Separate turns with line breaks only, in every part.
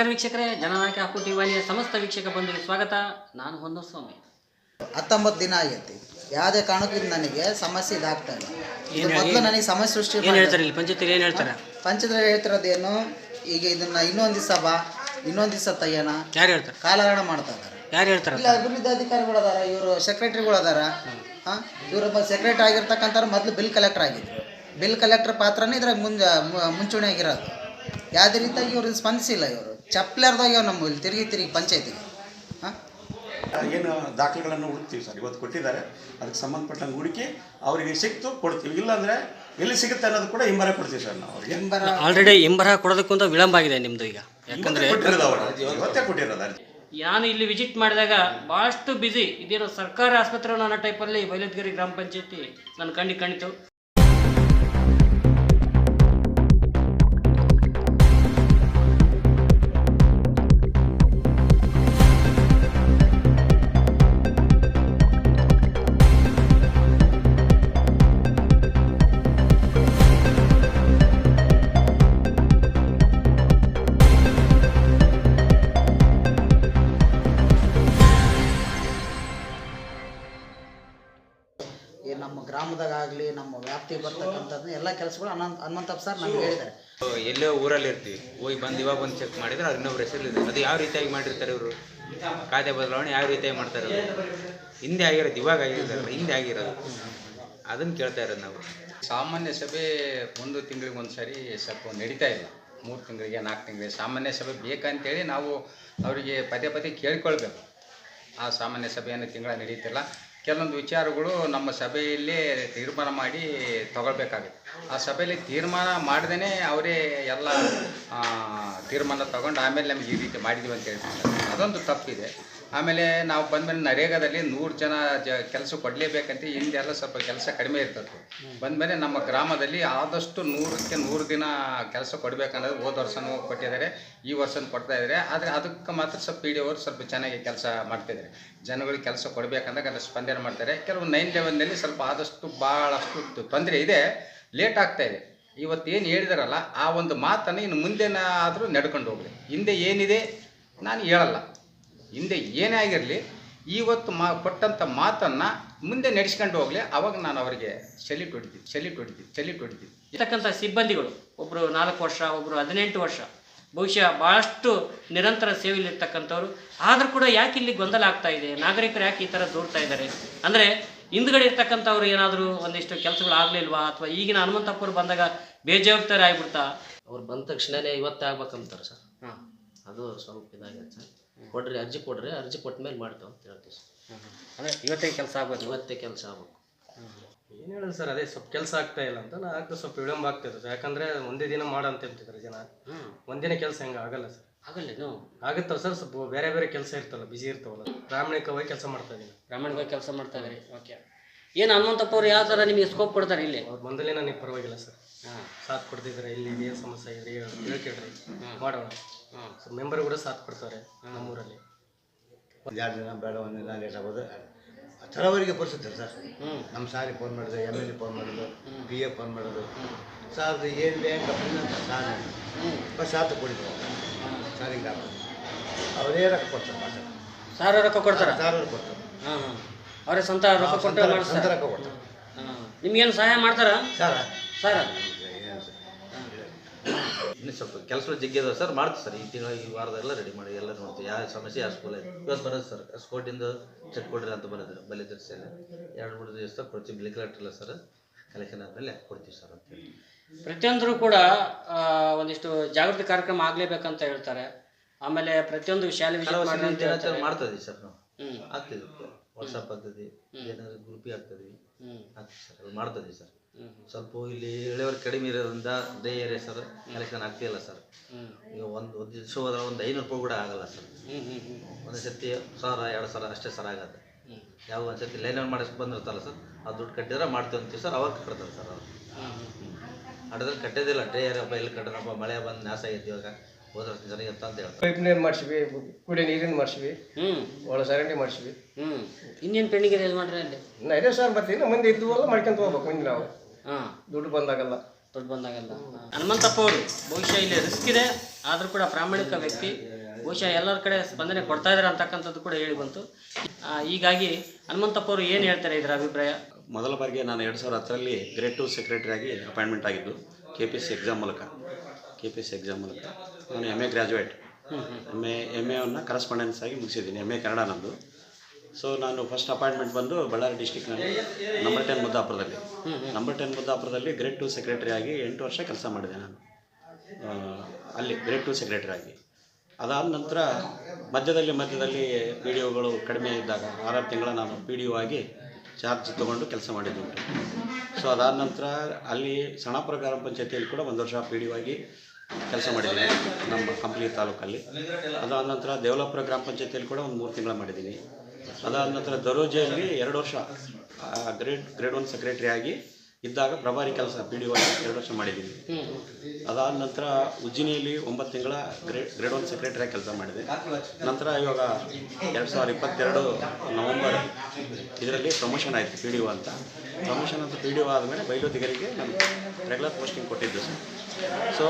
ನಮಸ್ಕಾರ ವೀಕ್ಷಕರೇ ಜನನಾಯಕ ಹಕ್ಕು ಟಿವಾಲಿಯ ಸಮಸ್ತ ವೀಕ್ಷಕ ಬಂಧುಗೆ ಸ್ವಾಗತ. ನಾನು ಹೊನ್ನಸ್ವಾಮಿ.
ಹತ್ತೊಂಬತ್ತು ದಿನ ಆಗೈತಿ. ಯಾವುದೇ ಕಾರಣಕ್ಕೂ ನನಗೆ ಸಮಸ್ಯೆ ಇದಾಗ್ತಾ ಇಲ್ಲ. ಇದು
ಏನ್-
ಮೊದಲು
ಏನ್-
ನನಗೆ ಸಮಸ್ಯೆ ಸೃಷ್ಟಿ
ಏನು ಹೇಳ್ತಾರೆ ಇಲ್ಲಿ? ಪಂಚಾಯತಿಲಿ ಏನು ಹೇಳ್ತಾರೆ?
ಪಂಚದ್ರ ಹೇಳ್ತಿರೋದೇನು? ಈಗ ಇದನ್ನ ಇನ್ನೊಂದು ದಿವಸ ಬಾ ಇನ್ನೊಂದು ದಿವಸ ತಯ್ಯಣ.
ಯಾರು ಹೇಳ್ತಾರೆ?
ಕಾಲಹರಣ ಮಾಡ್ತಾ ಇದ್ದಾರೆ.
ಯಾರು ಹೇಳ್ತಾರೆ?
ಇಲ್ಲ ಅಭಿವೃದ್ಧಿ ಅಧಿಕಾರಿಗಳು ಅದಾರ ಇವರು ಸೆಕ್ರೆಟರಿಗಳು ಅದಾರ ಹಾಂ? ಇವರು ಸೆಕ್ರೆಟರಿ ಆಗಿರ್ತಕ್ಕಂಥವ್ರು ಮೊದಲು ಬಿಲ್ ಕಲೆಕ್ಟರ್ ಆಗಿದ್ರು. ಬಿಲ್ ಕಲೆಕ್ಟರ್ ಪಾತ್ರನೇ ಇದ್ರಾಗ ಮುಂಜ ಮುಂಚೂಣಿ ಆಗಿರೋದು. ಯಾವುದೇ ರೀತಿಯಾಗಿ ಇವ್ರು ಸ್ಪಂದಿಸಿಲ್ಲ ಇವರು. ಚಪ್ಪಲಾರ್ದೋಗ್ಯಾವ ನಮ್ಮ ಇಲ್ಲಿ ತಿರುಗಿ ತಿರುಗಿ ಪಂಚಾಯತಿಗೆ. ಹಾಂ?
ಏನು ದಾಖಲೆಗಳನ್ನು ಹುಡುಕ್ತೀವಿ ಸರ್. ಇವತ್ತು ಕೊಟ್ಟಿದ್ದಾರೆ. ಅದಕ್ಕೆ ಸಂಬಂಧಪಟ್ಟಂಗೆ ಹುಡುಕಿ ಅವರಿಗೆ ಸಿಕ್ತು ಕೊಡ್ತೀವಿ. ಇಲ್ಲಾಂದರೆ ಎಲ್ಲಿ ಸಿಗುತ್ತೆ ಅನ್ನೋದು ಕೂಡ ಹಿಂಬರ ಕೊಡ್ತೀವಿ ಸರ್ ನಾವು
ಹಿಂಬರ
ಆಲ್ರೆಡಿ ಹಿಂಬರಹ ಕೊಡೋದಕ್ಕೂ ಅಂತ ವಿಳಂಬ ಆಗಿದೆ ನಿಮ್ಮದು ಈಗ. ಯಾಕಂದರೆ
ಇವತ್ತೇ ಕೊಟ್ಟಿರೋದು ಅವರು. ಇವತ್ತೇ ಕೊಟ್ಟಿರೋದು ಅಲ್ಲಿ
ನಾನು ಇಲ್ಲಿ ವಿಸಿಟ್ ಮಾಡಿದಾಗ ಭಾಳಷ್ಟು ಬ್ಯುಸಿ ಇದೇನೋ ಸರ್ಕಾರಿ ಆಸ್ಪತ್ರೆ ಅನ್ನೋ ಟೈಪಲ್ಲಿ ಬೈಲತ್ಗಿರಿ ಗ್ರಾಮ ಪಂಚಾಯತಿ ನನ್ನ ಕಣ್ಣಿಗೆ ಕಾಣಿತು.
ಈ ನಮ್ಮ ಗ್ರಾಮದಾಗ ಆಗಲಿ ನಮ್ಮ ವ್ಯಾಪ್ತಿ ಬರ್ತಕ್ಕಂಥದ್ದು ಎಲ್ಲ ಕೆಲಸಗಳು ಅನಂತ ಹನುಮಂತಪ್ಪ ಸರ್ ನಮ್ಗೆ ಹೇಳಿದ್ದಾರೆ
ಎಲ್ಲೋ ಊರಲ್ಲಿ ಇರ್ತೀವಿ ಹೋಗಿ ಬಂದು ಇವಾಗ ಬಂದು ಚೆಕ್ ಮಾಡಿದ್ರೆ ಅದು ಇನ್ನೊಬ್ರು ಹೆಸರಿದೆ ಅದು ಯಾವ ರೀತಿಯಾಗಿ ಮಾಡಿರ್ತಾರೆ ಇವರು? ಖಾತೆ ಬದಲಾವಣೆ ಯಾವ ರೀತಿಯಾಗಿ ಮಾಡ್ತಾರೆ? ಹಿಂದೆ ಆಗಿರೋದು ಇವಾಗ ಆಗಿರೋದಲ್ಲ ಹಿಂದೆ ಆಗಿರೋದು. ಅದನ್ನು ಕೇಳ್ತಾ ಇರೋದು ನಾವು. ಸಾಮಾನ್ಯ ಸಭೆ ಒಂದು ತಿಂಗಳಿಗೆ ಒಂದು ಸಾರಿ ಸ್ವಲ್ಪ ನಡೀತಾ ಇಲ್ಲ. ಮೂರು ತಿಂಗಳಿಗೆ ನಾಲ್ಕು ತಿಂಗಳಿಗೆ ಸಾಮಾನ್ಯ ಸಭೆ ಬೇಕಂತೇಳಿ ನಾವು ಅವರಿಗೆ ಪದೇ ಪದೇ ಕೇಳ್ಕೊಳ್ಬೇಕು. ಆ ಸಾಮಾನ್ಯ ಸಭೆಯನ್ನು ತಿಂಗಳ ನಡೀತಿಲ್ಲ. ಕೆಲವೊಂದು ವಿಚಾರಗಳು ನಮ್ಮ ಸಭೆಯಲ್ಲಿ ತೀರ್ಮಾನ ಮಾಡಿ ತಗೊಳ್ಬೇಕಾಗುತ್ತೆ. ಆ ಸಭೆಯಲ್ಲಿ ತೀರ್ಮಾನ ಮಾಡ್ದೇ ಅವರೇ ಎಲ್ಲ ತೀರ್ಮಾನ ತಗೊಂಡು ಆಮೇಲೆ ನಮಗೆ ಈ ರೀತಿ ಮಾಡಿದ್ದೀವಿ ಅಂತ ಹೇಳ್ತಾರೆ. ಅದೊಂದು ತಪ್ಪಿದೆ. ಆಮೇಲೆ ನಾವು ಬಂದಮೇಲೆ ನರೇಗಾದಲ್ಲಿ ನೂರು ಜನ ಜ ಕೆಲಸ ಕೊಡಲೇಬೇಕಂತ, ಹಿಂದೆಲ್ಲ ಸ್ವಲ್ಪ ಕೆಲಸ ಕಡಿಮೆ ಇರ್ತದೆ ಬಂದಮೇಲೆ ನಮ್ಮ ಗ್ರಾಮದಲ್ಲಿ ಆದಷ್ಟು ನೂರಕ್ಕೆ ನೂರು ದಿನ ಕೆಲಸ ಕೊಡಬೇಕನ್ನೋದು ಹೋದ ವರ್ಷನೂ ಕೊಟ್ಟಿದ್ದಾರೆ, ಈ ವರ್ಷನೂ ಕೊಡ್ತಾ ಇದ್ದಾರೆ. ಆದರೆ ಅದಕ್ಕೆ ಮಾತ್ರ ಸ್ವಲ್ಪ ಪಿ ಡಿ ಅವರು ಸ್ವಲ್ಪ ಚೆನ್ನಾಗಿ ಕೆಲಸ ಮಾಡ್ತಿದ್ದಾರೆ. ಜನಗಳಿಗೆ ಕೆಲಸ ಕೊಡಬೇಕಂದಾಗ ಅದನ್ನು ಸ್ಪಂದನೆ ಮಾಡ್ತಾರೆ. ಕೆಲವು ನೈನ್ ಲೆವೆನ್ನಲ್ಲಿ ಸ್ವಲ್ಪ ಆದಷ್ಟು ಭಾಳಷ್ಟು ತೊಂದರೆ ಇದೆ ಲೇಟ್ ಆಗ್ತಾ ಇದೆ. ಇವತ್ತು ಏನು ಹೇಳಿದಾರಲ್ಲ, ಆ ಒಂದು ಮಾತನ್ನು ಇನ್ನು ಮುಂದೆನಾದರೂ ನಡ್ಕೊಂಡು ಹೋಗಲಿ ಹಿಂದೆ ಏನಿದೆ, ನಾನು ಹೇಳಲ್ಲ. ಹಿಂದೆ ಏನೇ ಆಗಿರಲಿ ಇವತ್ತು ಮಾ ಕೊಟ್ಟಂಥ ಮಾತನ್ನು ಮುಂದೆ ನಡೆಸ್ಕೊಂಡು ಹೋಗಲಿ ಅವಾಗ ನಾನು ಅವರಿಗೆ ಸೆಲ್ಯೂಟ್ ಹೊಡಿತೀನಿ ಸೆಲ್ಯೂಟ್ ಹೊಡಿತೀನಿ ಸೆಲ್ಯೂಟ್ ಹೊಡಿತೀನಿ.
ಇರ್ತಕ್ಕಂಥ ಸಿಬ್ಬಂದಿಗಳು ಒಬ್ಬರು ನಾಲ್ಕು ವರ್ಷ ಒಬ್ಬರು ಹದಿನೆಂಟು ವರ್ಷ ಬಹುಶಃ ಭಾಳಷ್ಟು ನಿರಂತರ ಸೇವೆಯಲ್ಲಿರ್ತಕ್ಕಂಥವ್ರು ಆದರೂ ಕೂಡ ಯಾಕೆ ಇಲ್ಲಿ ಗೊಂದಲ ಆಗ್ತಾ ಇದೆ? ನಾಗರಿಕರು ಯಾಕೆ ಈ ಥರ ದೂರ್ತಾ ಇದ್ದಾರೆ? ಅಂದರೆ ಹಿಂದ್ಗಡೆ ಇರ್ತಕ್ಕಂಥವ್ರು ಏನಾದರೂ ಒಂದಿಷ್ಟು ಕೆಲಸಗಳು ಆಗಲಿಲ್ವಾ? ಅಥವಾ ಈಗಿನ ಹನುಮಂತಪ್ಪರು ಬಂದಾಗ ಬೇಜವಾಬ್ದಾರಿ ಆಗ್ಬಿಡ್ತಾ?
ಅವ್ರು ಬಂದ ತಕ್ಷಣನೇ ಇವತ್ತೇ ಆಗ್ಬೇಕಂತಾರೆ ಸರ್.
ಹಾಂ.
ಅದು ಸ್ವಲ್ಪ ಇದಾಗಿದೆ ಸರ್. ಕೊಡ್ರಿ ಅರ್ಜಿ ಕೊಡ್ರಿ ಅರ್ಜಿ ಕೊಟ್ಟ ಮೇಲೆ ಮಾಡ್ತೇವೆ ಅಂತ ಹೇಳ್ತೀವಿ ಸರ್.
ಅಂದರೆ ಇವತ್ತೇ ಕೆಲಸ ಆಗ್ಬೋದು?
ಇವತ್ತೇ ಕೆಲಸ ಆಗ್ಬೇಕು.
ಏನು ಹೇಳೋದು ಸರ್ ಅದೇ ಸ್ವಲ್ಪ ಕೆಲಸ ಆಗ್ತಾ ಇಲ್ಲ ಅಂತ ನಾ ಆಗ್ತಾ ಸ್ವಲ್ಪ ವಿಳಂಬ ಆಗ್ತಿದೆ ಸರ್. ಯಾಕಂದ್ರೆ ಒಂದೇ ದಿನ ಮಾಡ ಅಂತ ಹೇಳ್ತಿದ್ರು ಜನ. ಒಂದಿನ ಕೆಲಸ ಹೆಂಗೆ? ಆಗಲ್ಲ ಸರ್.
ಆಗಲ್ಲ ಆಗಲ್ಲೇನು
ಆಗುತ್ತಲ್ಲ ಸರ್ ಸ್ವಲ್ಪ ಬೇರೆ ಬೇರೆ ಕೆಲಸ ಇರ್ತಲ್ಲ ಬಿಸಿ ಇರ್ತಾವಲ್ಲ. ಪ್ರಾಮಾಣಿಕವಾಗಿ ಕೆಲಸ ಮಾಡ್ತಾ ಇದ್ದೀನಿ
ಪ್ರಾಮಾಣಿಕವಾಗಿ ಕೆಲಸ ಮಾಡ್ತಾ ಇದ್ದೀರಿ? ಓಕೆ. ಏನು ಹನುಮಂತಪ್ಪ ಅವ್ರು ಯಾವ ಥರ ನಿಮಗೆ ಸ್ಕೋಪ್ ಕೊಡ್ತಾರೆ ಇಲ್ಲಿ?
ಅವ್ರು ಬಂದಲ್ಲಿ ನನಗೆ ಪರವಾಗಿಲ್ಲ ಸರ್.
ಹಾಂ.
ಸಾಥ್ ಕೊಡ್ತಿದ್ದಾರೆ ಇಲ್ಲಿ ಏನು ಸಮಸ್ಯೆ ಇದೆ ಹೇಳ್ಕೇಳ್ರಿ ಮಾಡೋಣ.
ಹಾಂ.
ಸೊ ಮೆಂಬರ್ ಕೂಡ ಸಾಥ್ ಕೊಡ್ತಾರೆ ನಮ್ಮೂರಲ್ಲಿ.
ಒಂದು ಎರಡು ದಿನ ಬೇಡ ಒಂದು ದಿನ ಲೇಟ್ ಆಗೋದು ತರವರಿಗೆ ಪರಿಸ್ಥಿತಿ ಸರ್. ನಮ್ಮ ಸಾರಿ ಫೋನ್ ಮಾಡಿದ್ರು ಎಂ ಎಲ್ ಎ ಫೋನ್ ಮಾಡೋದು ಬಿ ಎ ಫೋನ್ ಮಾಡೋದು ಸರ್ ಅದು ಏನಿದೆ ಅಂತ ಸಾರ್ ಬಸ್ ಸಾಥ್ ಕೊಡಿದ್ರು. ಸಾರಿಗೆ ಅವರೇ ರೊಕ್ಕ ಕೊಡ್ತಾರೆ
ಸರ್ ರೊಕ್ಕ ಕೊಡ್ತಾರೆ?
ಸಾರ್ ಕೊಡ್ತಾರೆ.
ಹಾಂ ಹಾಂ. ಅವರೇ ಸ್ವಂತ ರೊಕ್ಕ ಕೊಟ್ಟು
ಸ್ವಂತ
ಮಾಡಿಸ್ತಾರೆ.
ರೊಕ್ಕ ಕೊಡ್ತಾರೆ.
ನಿಮ್ಗೇನು ಸಹಾಯ ಮಾಡ್ತಾರ?
ಸರ್.
ಸರ್.
ಇನ್ನು ಸ್ವಲ್ಪ ಕೆಲಸ ಜಗ್ಗಿ ಅದಾವೆ ಸರ್ ಮಾಡ್ತೀವಿ ಸರ್. ಈ ತಿಂಗಳ ಈ ವಾರದೆಲ್ಲ ರೆಡಿ ಮಾಡಿ ಎಲ್ಲ ನೋಡ್ತೀವಿ. ಯಾವ ಸಮಸ್ಯೆ ಯಾವ ಸ್ಕೂಲ್ ಇವತ್ತು ಬರೋದು ಸರ್ ಸ್ಕೋಟಿಂದ ಚೆಕ್ ಕೊಡ್ರಿ ಅಂತ ಬರೋದು. ಬಲಿ ಸೇನೆ ಎರಡು ಮೂರು ದಿವಸ ಕೊಡ್ತೀವಿ. Bill ಕಲೆಕ್ಟ್ರಲ್ಲ sir. ಕಲೆಕ್ಷನ್ ಆದಮೇಲೆ ಕೊಡ್ತೀವಿ ಸರ್ ಅಂತೇಳಿ
ಪ್ರತಿಯೊಂದರೂ ಕೂಡ ಆ, ಒಂದಿಷ್ಟು ಜಾಗೃತಿ ಕಾರ್ಯಕ್ರಮ ಆಗಲೇಬೇಕಂತ ಹೇಳ್ತಾರೆ. ಆಮೇಲೆ ಪ್ರತಿಯೊಂದು ಶಾಲೆ ವಿಸಿಟ್
ಕೆಲವು
ಮಾಡಿ ಅಂತ ಹೇಳ್ತಾರೆ.
ಮಾಡ್ತಾ ಇದೀವಿ ಸರ್ ನಾವು.
ಹ್ಮ್.
ಆಗ್ತಿದ್ವಿ ವಾಟ್ಸಪ್ ಪದ್ಧತಿ ಏನಾದ್ರು ಗ್ರೂಪಿ ಆಗ್ತದೆ. ಸರ್ ಅದು ಮಾಡ್ತದೆ ಸರ್. ಸ್ವಲ್ಪ ಇಲ್ಲಿ ಇಳೆಯವರು ಕಡಿಮೆ ಇರೋದ್ರಿಂದ ಡೇ ಏರಿಯಾ ಸರ್ ಕಲೆಕ್ಷನ್ ಆಗ್ತಿಲ್ಲ ಸರ್. ಈಗ ಒಂದು ಒಂದು ದಿವಸ ಹೋದ್ರೆ ಒಂದು ಐನೂರು ರೂಪಾಯಿ ಕೂಡ ಆಗಲ್ಲ ಸರ್. ಒಂದು ಸತಿ ಸಾವಿರ ಎರಡು ಸಾವಿರ ಅಷ್ಟೇ ಸರ್ ಆಗತ್ತೆ. ಯಾವ ಒಂದು ಸತಿ ಲೈನ್ ಮಾಡಿಸ್ ಬಂದಿರ್ತಾರಲ್ಲ ಸರ್ ಆ ದುಡ್ಡು ಕಟ್ಟಿದ್ರೆ ಮಾಡ್ತೀವಿ ಅಂತೀವಿ ಸರ್ ಅವಾಗ ಕಟ್ತಾರೆ ಸರ್ ಅವ್ರು. ಅಡ್ರಲ್ಲಿ ಕಟ್ಟೋದಿಲ್ಲ ಡೇ ಹಬ್ಬ ಎಲ್ಲಿ ಕಟ್ಟೋಣಪ್ಪ ಮಳೆ ಬಂದು ನಾಶ ಆಗೈತಿ ಇವಾಗ. ಹೋದ ವರ್ಷ ಚೆನ್ನಾಗಿತ್ತ ಅಂತ ಹೇಳ್ತಾರೆ.
ಪೈಪ್ ನೀರು ಮಾಡಿಸಿವಿ ಕುಡಿ ನೀರಿನ ಮಾಡಿಸಿವಿ
ಹ್ಞೂ
ಒಳ ಚರಂಡಿ ಮಾಡಿಸಿವಿ.
ಹ್ಞೂ ಇನ್ನೇನು ಪೆಂಡಿಂಗ್ ಇದೆ ಮಾಡ್ರಿ ಅಲ್ಲಿ?
ಇನ್ನು ಇದೆ ಸರ್ ಮತ್ತೆ ಇನ್ನು ಮುಂದೆ ಇದ್ದುವಲ್ಲ ಮಾಡ್ಕೊಂತ ಹೋಗ್ಬೇಕು ಮುಂದೆ ನಾವು.
ಹಾಂ.
ದುಡ್ಡು ಬಂದಾಗಲ್ಲ.
ದುಡ್ಡು ಬಂದಾಗಲ್ಲ. ಹನುಮಂತಪ್ಪ ಅವರು ಬಹುಶಃ ಇಲ್ಲಿ ರಿಸ್ಕ್ ಇದೆ ಆದರೂ ಕೂಡ ಪ್ರಾಮಾಣಿಕ ವ್ಯಕ್ತಿ ಬಹುಶಃ ಎಲ್ಲರ ಕಡೆ ಸ್ಪಂದನೆ ಕೊಡ್ತಾ ಇದ್ದಾರೆ ಅಂತಕ್ಕಂಥದ್ದು ಕೂಡ ಹೇಳಿ ಬಂತು. ಆ, ಹೀಗಾಗಿ ಹನುಮಂತಪ್ಪ ಅವರು ಏನು ಹೇಳ್ತಾರೆ ಇದರ ಅಭಿಪ್ರಾಯ?
ಮೊದಲ ಬಾರಿಗೆ ನಾನು ಎರಡು ಸಾವಿರದ ಹತ್ತರಲ್ಲಿ ಗ್ರೇಡ್ ಟು ಸೆಕ್ರೆಟರಿ ಆಗಿ ಅಪಾಯಿಂಟ್ಮೆಂಟ್ ಆಗಿದ್ದು K P S C exam ಮೂಲಕ. K P S C exam ಮೂಲಕ. ನಾನು M A graduate M A M ಎವನ್ನು correspondence ಆಗಿ ಮುಗಿಸಿದ್ದೀನಿ. ಎಂ ಎ ಕನ್ನಡ ನಂದು. ಸೊ ನಾನು ಫಸ್ಟ್ ಅಪಾಯಿಂಟ್ಮೆಂಟ್ ಬಂದು ಬಳ್ಳಾರಿ ಡಿಸ್ಟಿಕ್ನಲ್ಲಿ ನಂಬರ್ ಟೆನ್ ಮುದ್ದಾಪುರದಲ್ಲಿ. ನಂಬರ್ ಟೆನ್ ಮುದ್ದಾಪುರದಲ್ಲಿ ಗ್ರೇಡ್ ಟು ಸೆಕ್ರೆಟರಿ ಆಗಿ ಎಂಟು ವರ್ಷ ಕೆಲಸ ಮಾಡಿದೆ ನಾನು. ಅಲ್ಲಿ ಗ್ರೇಡ್ ಟು ಸೆಕ್ರೆಟರಿ ಆಗಿ. ಅದಾದ ನಂತರ ಮಧ್ಯದಲ್ಲಿ ಮಧ್ಯದಲ್ಲಿ ಪಿ ಡಿ ಒಗಳು ಕಡಿಮೆ ಇದ್ದಾಗ ಆರಾರು ತಿಂಗಳ ನಾನು ಪಿ ಡಿ ಒ ಆಗಿ ಚಾರ್ಜ್ ತೊಗೊಂಡು ಕೆಲಸ ಮಾಡಿದ್ದುಂಟು. ಸೊ ಅದಾದ ನಂತರ ಅಲ್ಲಿ ಸಣಾಪುರ ಗ್ರಾಮ ಪಂಚಾಯತಿಯಲ್ಲಿ ಕೂಡ ಒಂದು ವರ್ಷ ಪಿ ಡಿ ಒ ಆಗಿ ಕೆಲಸ ಮಾಡಿದ್ದೀನಿ ನಮ್ಮ ಕಂಪ್ಲಿ ತಾಲೂಕಲ್ಲಿ. ಅದಾದ ನಂತರ ದೇವಲಾಪುರ ಗ್ರಾಮ ಪಂಚಾಯತಿಯಲ್ಲಿ ಕೂಡ ಒಂದು ಮೂರು ತಿಂಗಳ ಮಾಡಿದ್ದೀನಿ. ಅದಾದ ನಂತರ ದರೋಜೆಯಲ್ಲಿ ಎರಡು ವರ್ಷ ಗ್ರೇಡ್ ಗ್ರೇಡ್ ಒನ್ ಸೆಕ್ರೆಟರಿ ಆಗಿ ಇದ್ದಾಗ ಪ್ರಭಾರಿ ಕೆಲಸ, ಪಿ ಡಿ ಒಳಗೆ ಎರಡು ವರ್ಷ ಮಾಡಿದ್ದೀನಿ. ಅದಾದ ನಂತರ ಉಜ್ಜಿನಿಯಲ್ಲಿ ಒಂಬತ್ತು ತಿಂಗಳ ಗ್ರೇಡ್ ಗ್ರೇಡ್ ಒನ್ ಸೆಕ್ರೆಟರಿಯಾಗಿ ಕೆಲಸ ಮಾಡಿದೆ. ನಂತರ ಇವಾಗ ಎರಡು ಸಾವಿರದ ಇಪ್ಪತ್ತೆರಡು ನವಂಬರ್ ಇದರಲ್ಲಿ ಪ್ರಮೋಷನ್ ಆಯಿತು ಪಿ ಡಿ ಒ ಅಂತ. ಪ್ರಮೋಷನ್ ಅಂತ ಪಿ ಡಿ ಒ ಆದಮೇಲೆ ಬೈಲೋದಿಗರಿಗೆ ನಾನು ರೆಗ್ಯುಲರ್ ಪೋಸ್ಟಿಂಗ್ ಕೊಟ್ಟಿದ್ದು ಸರ್. ಸೊ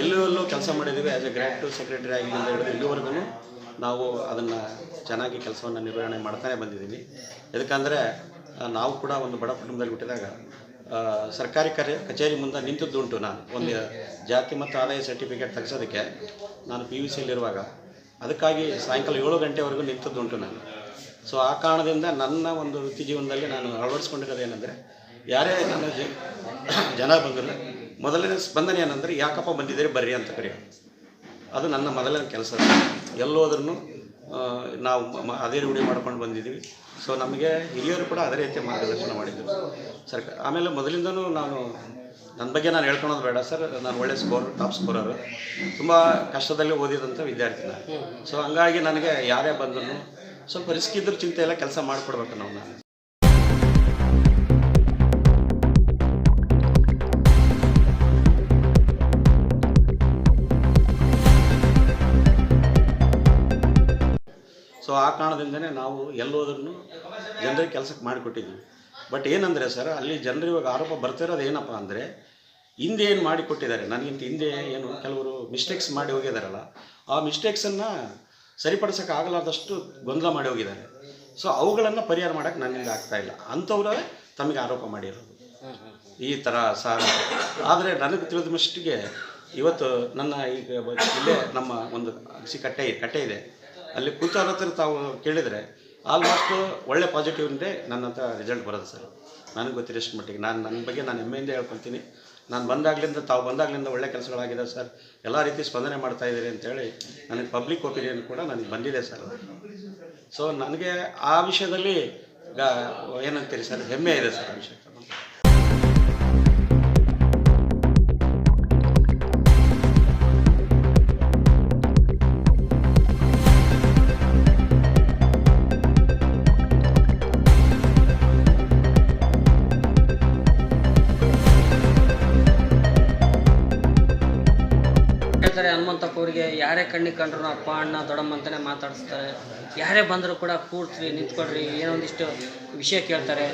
ಎಲ್ಲೂ ಎಲ್ಲೂ ಕೆಲಸ ಮಾಡಿದ್ದೀವಿ as a grand to secretary ಆಗಿಂದ ಹಿಡಿದು ಇಲ್ಲಿವರೆಗೂ ನಾವು ಅದನ್ನು ಚೆನ್ನಾಗಿ ಕೆಲಸವನ್ನು ನಿರ್ವಹಣೆ ಮಾಡ್ತಾನೆ ಬಂದಿದ್ದೀವಿ. ಯಾಕಂದರೆ ನಾವು ಕೂಡ ಒಂದು ಬಡ ಕುಟುಂಬದಲ್ಲಿ ಹುಟ್ಟಿದಾಗ ಸರ್ಕಾರಿ ಕಾರ್ಯ ಕಚೇರಿ ಮುಂದೆ ನಿಂತದ್ದುಂಟು ನಾನು. ಒಂದು ಜಾತಿ ಮತ್ತು ಆದಾಯ ಸರ್ಟಿಫಿಕೇಟ್ ತೆಗೆಸೋದಕ್ಕೆ ನಾನು ಪಿ ಯು ಸಿಯಲ್ಲಿರುವಾಗ ಅದಕ್ಕಾಗಿ ಸಾಯಂಕಾಲ ಏಳು ಗಂಟೆವರೆಗೂ ನಿಂತದ್ದುಂಟು ನಾನು. ಸೊ ಆ ಕಾರಣದಿಂದ ನನ್ನ ಒಂದು ವೃತ್ತಿ ಜೀವನದಲ್ಲಿ ನಾನು ಅಳವಡಿಸ್ಕೊಂಡಿರೋದು ಏನಂದರೆ, ಯಾರೇ ನನ್ನ ಜನ ಬಂದರೆ ಮೊದಲನೇ ಸ್ಪಂದನೆ ಏನಂದರೆ, ಯಾಕಪ್ಪ ಬಂದಿದ್ದೀರಿ, ಬರ್ರಿ ಅಂತ ಕರೆಯೋ ಅದು ನನ್ನ ಮೊದಲನೇ ಕೆಲಸ. ಎಲ್ಲೋದ್ರೂ ನಾವು ಅದೇ ರೂಢಿ ಮಾಡ್ಕೊಂಡು ಬಂದಿದ್ದೀವಿ. ಸೊ ನಮಗೆ ಹಿರಿಯರು ಕೂಡ ಅದೇ ರೀತಿ ಮಾರ್ಗದರ್ಶನ ಮಾಡಿದ್ದರು ಸರ್ಕಾರ ಆಮೇಲೆ ಮೊದಲಿಂದನೂ ನಾನು ನನ್ನ ಬಗ್ಗೆ ನಾನು ಹೇಳ್ಕೊಳೋದು ಬೇಡ ಸರ್. ನಾನು ಒಳ್ಳೆ ಸ್ಕೋರ್, ಟಾಪ್ ಸ್ಕೋರರು. ತುಂಬ ಕಷ್ಟದಲ್ಲಿ ಓದಿದಂಥ ವಿದ್ಯಾರ್ಥಿ ನಾನು. ಸೊ ಹಂಗಾಗಿ ನನಗೆ ಯಾರೇ ಬಂದರೂ ಸ್ವಲ್ಪ ರಿಸ್ಕ್ ಇದ್ರೂ ಚಿಂತೆ ಇಲ್ಲ ಕೆಲಸ ಮಾಡಿಕೊಡ್ಬೇಕು ನಾವು. ನಾನು ಆ ಕಾರಣದಿಂದನೇ ನಾವು ಎಲ್ಲೋದ್ರೂ ಜನರಿಗೆ ಕೆಲಸಕ್ಕೆ ಮಾಡಿಕೊಟ್ಟಿದ್ವಿ ಬಟ್ ಏನಂದರೆ ಸರ್ ಅಲ್ಲಿ ಜನರು ಇವಾಗ ಆರೋಪ ಬರ್ತಿರೋದು ಏನಪ್ಪ ಅಂದರೆ ಹಿಂದೆ ಏನು ಮಾಡಿಕೊಟ್ಟಿದ್ದಾರೆ ನನಗಿಂತ ಹಿಂದೆ ಏನು ಕೆಲವರು ಮಿಸ್ಟೇಕ್ಸ್ ಮಾಡಿ ಹೋಗಿದಾರಲ್ಲ, ಆ ಮಿಸ್ಟೇಕ್ಸನ್ನು ಸರಿಪಡಿಸೋಕೆ ಆಗಲಾರ್ದಷ್ಟು ಗೊಂದಲ ಮಾಡಿ ಹೋಗಿದ್ದಾರೆ. ಸೊ ಅವುಗಳನ್ನು ಪರಿಹಾರ ಮಾಡೋಕ್ಕೆ ನನ್ನಿಂದ ಆಗ್ತಾ ಇಲ್ಲ. ಅಂಥವ್ರೇ ತಮಗೆ ಆರೋಪ ಮಾಡಿರೋದು. ಈ ಥರ ಸಾರ ಆದರೆ ನನಗೆ ತಿಳಿದ ಮಷ್ಟಿಗೆ ಇವತ್ತು ನನ್ನ ಈಗ ಇಲ್ಲೇ ನಮ್ಮ ಒಂದು ಅಗಸಿ ಕಟ್ಟೆ ಕಟ್ಟೆ ಇದೆ. ಅಲ್ಲಿ ಕೂತಾರ ಹತ್ರ ತಾವು ಕೇಳಿದರೆ ಆಲ್ಮೋಸ್ಟ್ ಒಳ್ಳೆ ಪಾಸಿಟಿವ್ ಇದೆ ನನ್ನಂಥ ರಿಸಲ್ಟ್ ಬರೋದು ಸರ್. ನನಗೆ ಗೊತ್ತಿರೋಷ್ಟು ಮಟ್ಟಿಗೆ. ನಾನು ನನ್ನ ಬಗ್ಗೆ ನಾನು ಹೆಮ್ಮೆಯಿಂದ ಹೇಳ್ಕೊಳ್ತೀನಿ ನಾನು ಬಂದಾಗಲಿಂದ ತಾವು ಬಂದಾಗಲಿಂದ ಒಳ್ಳೆ ಕೆಲಸಗಳಾಗಿದೆ ಸರ್. ಎಲ್ಲ ರೀತಿ ಸ್ಪಂದನೆ ಮಾಡ್ತಾ ಇದ್ದೀರಿ ಅಂತೇಳಿ ನನಗೆ ಪಬ್ಲಿಕ್ ಒಪಿನಿಯನ್ ಕೂಡ ನನಗೆ ಬಂದಿದೆ ಸರ್. ಸೊ ನನಗೆ ಆ ವಿಷಯದಲ್ಲಿ ಏನಂತೀರಿ ಸರ್? ಹೆಮ್ಮೆ ಇದೆ ಸರ್ ಆ ವಿಷಯಕ್ಕೆ
ಕಣ್ಣಿಗೆ ಕಂಡ್ರು, ಅಪ್ಪ, ಅಣ್ಣ, ದೊಡ್ಡಮ್ಮ ಅಂತಲೇ ಮಾತಾಡಿಸ್ತಾರೆ. ಯಾರೇ ಬಂದರೂ ಕೂಡ ಕೂಡ್ಸ್ರಿ ನಿಂತ್ಕೊಳ್ರಿ, ಏನೋ ಒಂದಿಷ್ಟು ವಿಷಯ ಕೇಳ್ತಾರೆ.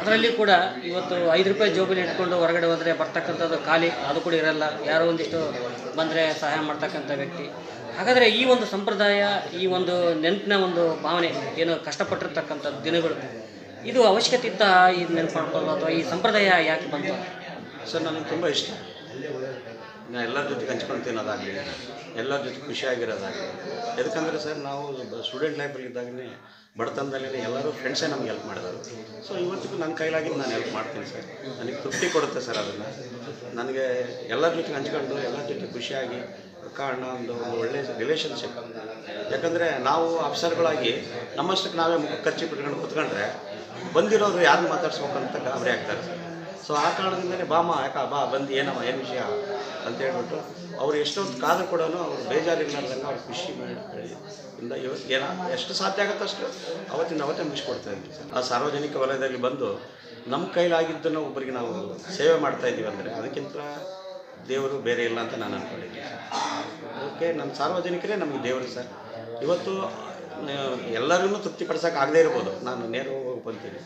ಅದರಲ್ಲಿ ಕೂಡ ಇವತ್ತು ಐದು ರೂಪಾಯಿ ಜೋಬಲ್ಲಿ ಇಟ್ಕೊಂಡು ಹೊರಗಡೆ ಹೋದರೆ ಬರ್ತಕ್ಕಂಥದ್ದು ಖಾಲಿ, ಅದು ಕೂಡ ಇರಲ್ಲ. ಯಾರೋ ಒಂದಿಷ್ಟು ಬಂದರೆ ಸಹಾಯ ಮಾಡ್ತಕ್ಕಂಥ ವ್ಯಕ್ತಿ. ಹಾಗಾದರೆ ಈ ಒಂದು ಸಂಪ್ರದಾಯ, ಈ ಒಂದು ನೆನಪಿನ ಒಂದು ಭಾವನೆ ಏನು ಕಷ್ಟಪಟ್ಟಿರ್ತಕ್ಕಂಥ ದಿನಗಳು, ಇದು ಅವಶ್ಯಕತೆ ಇತ್ತ ಇದು ನೆನಪು ಮಾಡ್ಕೊಳ್ಳೋದು ಅಥವಾ ಈ ಸಂಪ್ರದಾಯ ಯಾಕೆ ಬಂತು?
ಸರ್, ನನಗೆ ತುಂಬ ಇಷ್ಟ. ನಾನು ಎಲ್ಲರ ಜೊತೆಗೆ ಹಂಚ್ಕೊಂಡು ತಿನ್ನೋದಾಗಲಿ, ಎಲ್ಲರ ಜೊತೆ ಖುಷಿಯಾಗಿರೋದಾಗಲಿ ಯಾಕಂದರೆ ಸರ್ ನಾವು ಸ್ಟೂಡೆಂಟ್ ಲೈಫಲ್ಲಿ ಇದ್ದಾಗಲೇ ಬಡತನದಲ್ಲಿ ಎಲ್ಲರೂ ಫ್ರೆಂಡ್ಸೇ ನಮ್ಗೆ ಹೆಲ್ಪ್ ಮಾಡಿದರು. ಸೊ ಇವತ್ತಿಗೂ ನನ್ನ ಕೈಲಾಗಿ ನಾನು ಹೆಲ್ಪ್ ಮಾಡ್ತೀನಿ ಸರ್. ನನಗೆ ತೃಪ್ತಿ ಕೊಡುತ್ತೆ ಸರ್ ಅದನ್ನು. ನನಗೆ ಎಲ್ಲರ ಜೊತೆಗೆ ಹಂಚ್ಕೊಂಡು, ಎಲ್ಲರ ಜೊತೆ ಖುಷಿಯಾಗಿ ಕಾರಣ ಒಂದು ಒಳ್ಳೆಯ ರಿಲೇಷನ್ಶಿಪ್ ಯಾಕಂದರೆ ನಾವು ಆಫೀಸರ್ಗಳಾಗಿ ನಮ್ಮಷ್ಟಕ್ಕೆ ನಾವೇ ಖರ್ಚು ಬಿಟ್ಕೊಂಡು ಕೂತ್ಕೊಂಡ್ರೆ ಬಂದಿರೋರು ಯಾರು ಮಾತಾಡ್ಸ್ಬೇಕಂತ ಗಾಬರಿ ಆಗ್ತಾರೆ ಸರ್. ಸೊ ಆ ಕಾರಣದಿಂದಲೇ ಬಾಮ, ಯಾಕ, ಬಾ, ಬಂದು ಏನಮ್ಮ ಏನು ವಿಷಯ ಅಂತ ಹೇಳ್ಬಿಟ್ಟು ಅವ್ರು ಎಷ್ಟೊಂದು ಕಾದು ಕೂಡ ಅವ್ರು ಬೇಜಾರಿರ್ಲಾರ್ದಂಗೆ ಅವ್ರು ಖುಷಿ ಇಂದ ಇವತ್ತು ಏನೋ, ಎಷ್ಟು ಸಾಧ್ಯ ಆಗುತ್ತೋ ಅಷ್ಟು ಅವತ್ತಿಂದ ಅವತ್ತೇ ಮುಗಿಸ್ಕೊಡ್ತಾ ಇದ್ವಿ. ಆ ಸಾರ್ವಜನಿಕ ವಲಯದಲ್ಲಿ ಬಂದು ನಮ್ಮ ಕೈಲಾಗಿದ್ದನ್ನು ಒಬ್ಬರಿಗೆ ನಾವು ಸೇವೆ ಮಾಡ್ತಾ ಇದ್ದೀವಿ ಅಂದರೆ ಅದಕ್ಕಿಂತ ದೇವರು ಬೇರೆ ಇಲ್ಲ ಅಂತ ನಾನು ಅಂದ್ಕೊಂಡಿದ್ದೀನಿ ಅದಕ್ಕೆ ನಮ್ಮ ಸಾರ್ವಜನಿಕರೇ ನಮಗೆ ದೇವರು ಸರ್. ಇವತ್ತು ಎಲ್ಲರಿಗೂ ತೃಪ್ತಿಪಡಿಸೋಕೆ ಆಗದೇ ಇರ್ಬೋದು. ನಾನು ನೇರವಾಗಿ ಬಂತೀನಿ.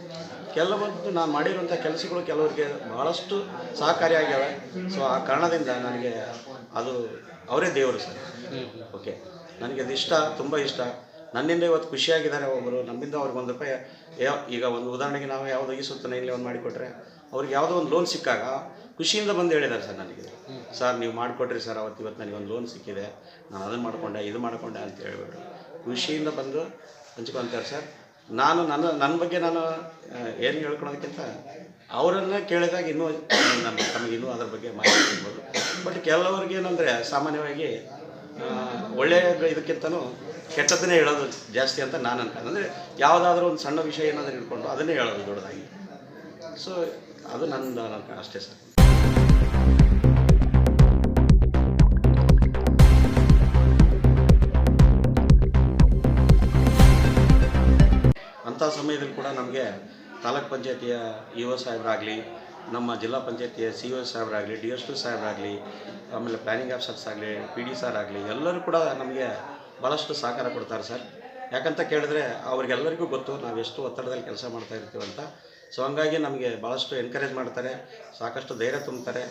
ಕೆಲವೊಂದು ನಾನು ಮಾಡಿರುವಂಥ ಕೆಲಸಗಳು ಕೆಲವರಿಗೆ ಭಾಳಷ್ಟು ಸಹಕಾರಿಯಾಗ್ಯಾವೆ. ಸೊ ಆ ಕಾರಣದಿಂದ ನನಗೆ ಅದು ಅವರೇ ದೇವರು ಸರ್. ಓಕೆ ನನಗೆ ಅದು ಇಷ್ಟ, ತುಂಬ ಇಷ್ಟ. ನನ್ನಿಂದ ಇವತ್ತು ಖುಷಿಯಾಗಿದ್ದಾರೆ ಒಬ್ಬರು ನಮ್ಮಿಂದ ಅವ್ರಿಗೆ ಒಂದು ರೂಪಾಯಿ ಯಾವ ಈಗ ಒಂದು ಉದಾಹರಣೆಗೆ ನಾವು ಯಾವುದೋ ಈ ಸುತ್ತ ಇಲ್ಲಿ ಒಂದು ಮಾಡಿಕೊಟ್ರೆ ಅವ್ರಿಗೆ ಯಾವುದೋ ಒಂದು ಲೋನ್ ಸಿಕ್ಕಾಗ ಖುಷಿಯಿಂದ ಬಂದು ಹೇಳಿದ್ದಾರೆ ಸರ್ ನನಗೆ. ಸರ್, ನೀವು ಮಾಡಿಕೊಟ್ರಿ ಸರ್, ಅವತ್ತು ಇವತ್ತು ನನಗೆ ಒಂದು ಲೋನ್ ಸಿಕ್ಕಿದೆ. ನಾನು ಅದನ್ನು ಮಾಡಿಕೊಂಡೆ, ಇದು ಮಾಡಿಕೊಂಡೆ ಅಂತ ಹೇಳ್ಬಿಟ್ಟು ಖುಷಿಯಿಂದ ಬಂದು ಹಂಚ್ಕೊತಾರೆ ಸರ್. ನಾನು ನನ್ನ ನನ್ನ ಬಗ್ಗೆ ನಾನು ಏನು ಹೇಳ್ಕೊಳೋದಕ್ಕಿಂತ ಅವರನ್ನ ಕೇಳಿದಾಗ ಇನ್ನೂ, ನಮ್ಮ ನಮಗೆ ಇನ್ನೂ ಅದ್ರ ಬಗ್ಗೆ ಮಾಹಿತಿ ಸಿಗ್ಬೋದು ಬಟ್ ಕೆಲವ್ರಿಗೆ ಏನಂದರೆ ಸಾಮಾನ್ಯವಾಗಿ ಒಳ್ಳೆಯ ಇದಕ್ಕಿಂತನೂ ಕೆಟ್ಟದನ್ನೇ ಹೇಳೋದು ಜಾಸ್ತಿ ಅಂತ ನಾನು ಅನ್ಕೊಂಡು ಅಂದರೆ ಯಾವುದಾದ್ರೂ ಒಂದು ಸಣ್ಣ ವಿಷಯ ಏನಾದರೂ ಹಿಡ್ಕೊಂಡು ಅದನ್ನೇ ಹೇಳೋದು ದೊಡ್ಡದಾಗಿ. ಸೊ ಅದು ನನ್ನ ಅಷ್ಟೇ ಸರ್. ಅಂಥ ಸಮಯದಲ್ಲಿ ಕೂಡ ನಮಗೆ ತಾಲೂಕ್ ಪಂಚಾಯತಿಯ ಇ ಒ ಸಾಹೇಬರಾಗಲಿ, ನಮ್ಮ ಜಿಲ್ಲಾ ಪಂಚಾಯತಿಯ ಸಿ ಒ ಸಾಹೇಬರಾಗಲಿ, ಡಿ ಎಸ್ ಟು ಸಾಹೇಬರಾಗಲಿ, ಆಮೇಲೆ ಪ್ಲಾನಿಂಗ್ ಆಫೀಸರ್ಸ್ ಆಗಲಿ, ಪಿ ಡಿ ಸರ್ ಆಗಲಿ, ಎಲ್ಲರೂ ಕೂಡ ನಮಗೆ ಭಾಳಷ್ಟು ಸಹಕಾರ ಕೊಡ್ತಾರೆ ಸರ್. ಯಾಕಂತ ಕೇಳಿದ್ರೆ ಅವ್ರಿಗೆಲ್ಲರಿಗೂ ಗೊತ್ತು, ನಾವು ಎಷ್ಟು ಒತ್ತಡದಲ್ಲಿ ಕೆಲಸ ಮಾಡ್ತಾ ಅಂತ. ಸೊ ಹಂಗಾಗಿ ನಮಗೆ ಭಾಳಷ್ಟು ಎನ್ಕರೇಜ್ ಮಾಡ್ತಾರೆ, ಸಾಕಷ್ಟು ಧೈರ್ಯ ತುಂಬ್ತಾರೆ.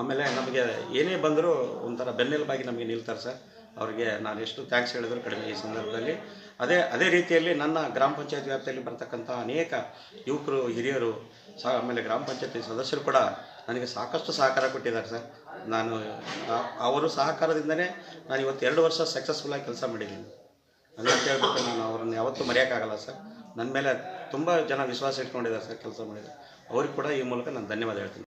ಆಮೇಲೆ ನಮಗೆ ಏನೇ ಬಂದರೂ ಒಂಥರ ಬೆನ್ನೆಲುಬಾಗಿ ನಮಗೆ ನಿಲ್ತಾರೆ ಸರ್. ಅವರಿಗೆ ನಾನು ಎಷ್ಟು ಥ್ಯಾಂಕ್ಸ್ ಹೇಳಿದ್ರು ಕಡಿಮೆ ಈ ಸಂದರ್ಭದಲ್ಲಿ. ಅದೇ ಅದೇ ರೀತಿಯಲ್ಲಿ ನನ್ನ ಗ್ರಾಮ ಪಂಚಾಯತ್ ವ್ಯಾಪ್ತಿಯಲ್ಲಿ ಬರ್ತಕ್ಕಂಥ ಅನೇಕ ಯುವಕರು, ಹಿರಿಯರು ಸಹ ಆಮೇಲೆ ಗ್ರಾಮ ಪಂಚಾಯತಿ ಸದಸ್ಯರು ಕೂಡ ನನಗೆ ಸಾಕಷ್ಟು ಸಹಕಾರ ಕೊಟ್ಟಿದ್ದಾರೆ ಸರ್. ನಾನು ಅವರು ಸಹಕಾರದಿಂದನೇ ನಾನು ಇವತ್ತು ಎರಡು ವರ್ಷ ಸಕ್ಸಸ್ಫುಲ್ಲಾಗಿ ಕೆಲಸ ಮಾಡಿದ್ದೀನಿ. ಅಂತ ಹೇಳ್ಬಿಟ್ಟು ನಾನು ಅವರನ್ನು ಯಾವತ್ತೂ ಮರೆಯೋಕ್ಕಾಗಲ್ಲ ಸರ್. ನನ್ನ ಮೇಲೆ ತುಂಬ ಜನ ವಿಶ್ವಾಸ ಇಟ್ಕೊಂಡಿದ್ದಾರೆ ಸರ್, ಕೆಲಸ ಮಾಡಿದ್ದಾರೆ ಅವ್ರಿಗೆ ಕೂಡ ಈ ಮೂಲಕ ನಾನು ಧನ್ಯವಾದ ಹೇಳ್ತೀನಿ.